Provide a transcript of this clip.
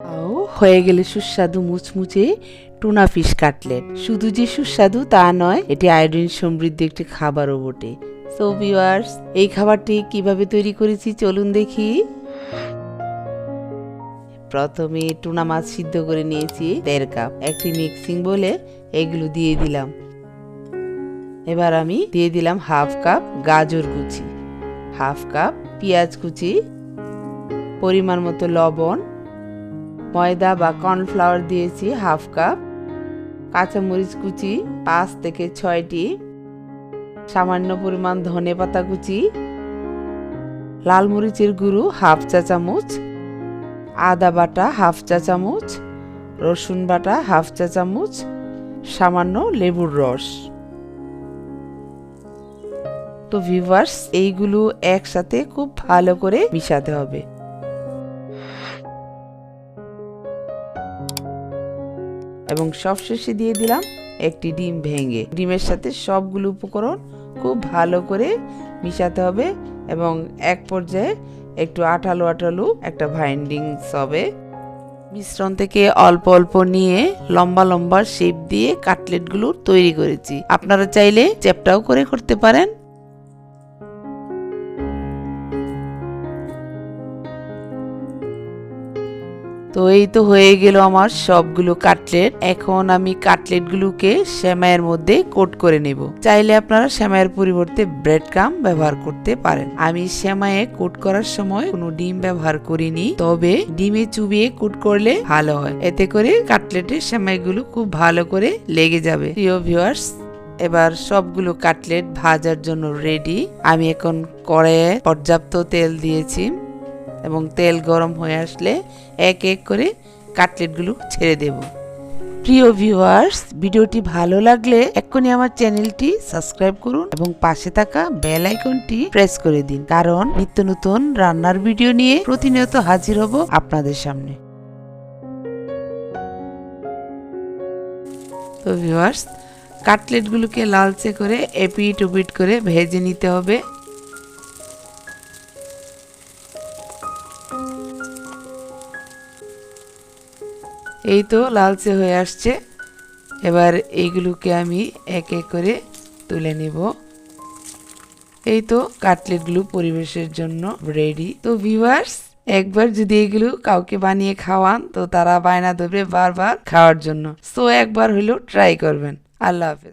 ও হয়ে গেলে সুস্বাদু মুচমুচে টুনা ফিশ কাটলেট। শুধু যে সুস্বাদু তা নয়, এটি আয়োডিন সমৃদ্ধ একটি খাবারও বটে। সো ভিউয়ার্স এই খাবারটি কীভাবে তৈরি করেছি চলুন দেখি। প্রথমে টুনা মাছ সিদ্ধ করে নিয়েছি, দেড় কাপ। একটি মিক্সিং বলে এগুলো দিয়ে দিলাম। এবার আমি দিয়ে দিলাম হাফ কাপ গাজর কুচি। হাফ কাপ পেঁয়াজ কুচি, পরিমাণ মতো লবণ ময়দা বা কর্নফ্লাওয়ার দিয়েছি হাফ কাপ কাঁচামরিচ কুচি, পাঁচ থেকে ছয়টি, সামান্য পরিমাণ ধনে পাতা কুচি, লাল মরিচের গুঁড়ো হাফ চা চামচ, আদা বাটা হাফ চা চামচ, রসুন বাটা হাফ চা চামচ, সামান্য লেবুর রস। তো ভিভার্স এইগুলো একসাথে খুব ভালো করে মিশাতে হবে। এবং সবশেষে দিয়ে দিলাম একটি ডিম ভেঙে। ডিমের সাথে সবগুলো উপকরণ খুব ভালো করে মিশাতে হবে এবং এক পর্যায়ে একটু আঠালো আঠালো একটা ভাইন্ডিংস হবে মিশ্রণ থেকে অল্প অল্প নিয়ে লম্বা লম্বা শেপ দিয়ে কাটলেটগুলো তৈরি করেছি। আপনারা চাইলে চ্যাপটাও করে করতে পারেন। তো এই তো হয়ে গেল আমার সবগুলো কাটলেট। এখন আমি কাটলেটগুলোকে সেমাইয়ের মধ্যে কোট করে নেব। চাইলে আপনারা সেমাইয়ের পরিবর্তে ব্রেড ক্রাম ব্যবহার করতে পারেন। আমি সেমাইয়ে কোট করার সময় কোনো ডিম ব্যবহার করিনি, তবে ডিমে চুবিয়ে কোট করলে ভালো হয়। এতে করে কাটলেটের সেমাইগুলো খুব ভালো করে লেগে যাবে। প্রিয় ভিউয়ার্স, এবার সবগুলো কাটলেট ভাজার জন্য রেডি। আমি এখন কড়াইয়ে পর্যাপ্ত তেল দিয়েছি। এবং তেল গরম হয়ে আসলে এক এক করে কাটলেটগুলো ছেড়ে দেব। প্রিয় ভিউয়ার্স, ভিডিওটি ভালো লাগলে এক্ষুনি আমার চ্যানেলটি সাবস্ক্রাইব করুন এবং পাশে থাকা বেল আইকনটি প্রেস করে দিন, কারণ নিত্য নতুন রান্নার ভিডিও নিয়ে প্রতিনিয়ত হাজির হব আপনাদের সামনে। তো ভিউয়ার্স, কাটলেটগুলোকে লালচে করে এপিট ওপিট করে ভেজে নিতে হবে। এই তো লালচে হয়ে আসছে। এবার এইগুলোকে আমি এক এক করে তুলে নেব। এই তো কাটলেটগুলো পরিবেশের জন্য রেডি তো ভিউয়ার্স একবার যদি এগুলো কাউকে বানিয়ে খাওয়ান, তো তারা বায়না ধরবে বারবার খাওয়ার জন্য। সো একবার হলেও ট্রাই করবেন। আল্লাহ হাফেজ।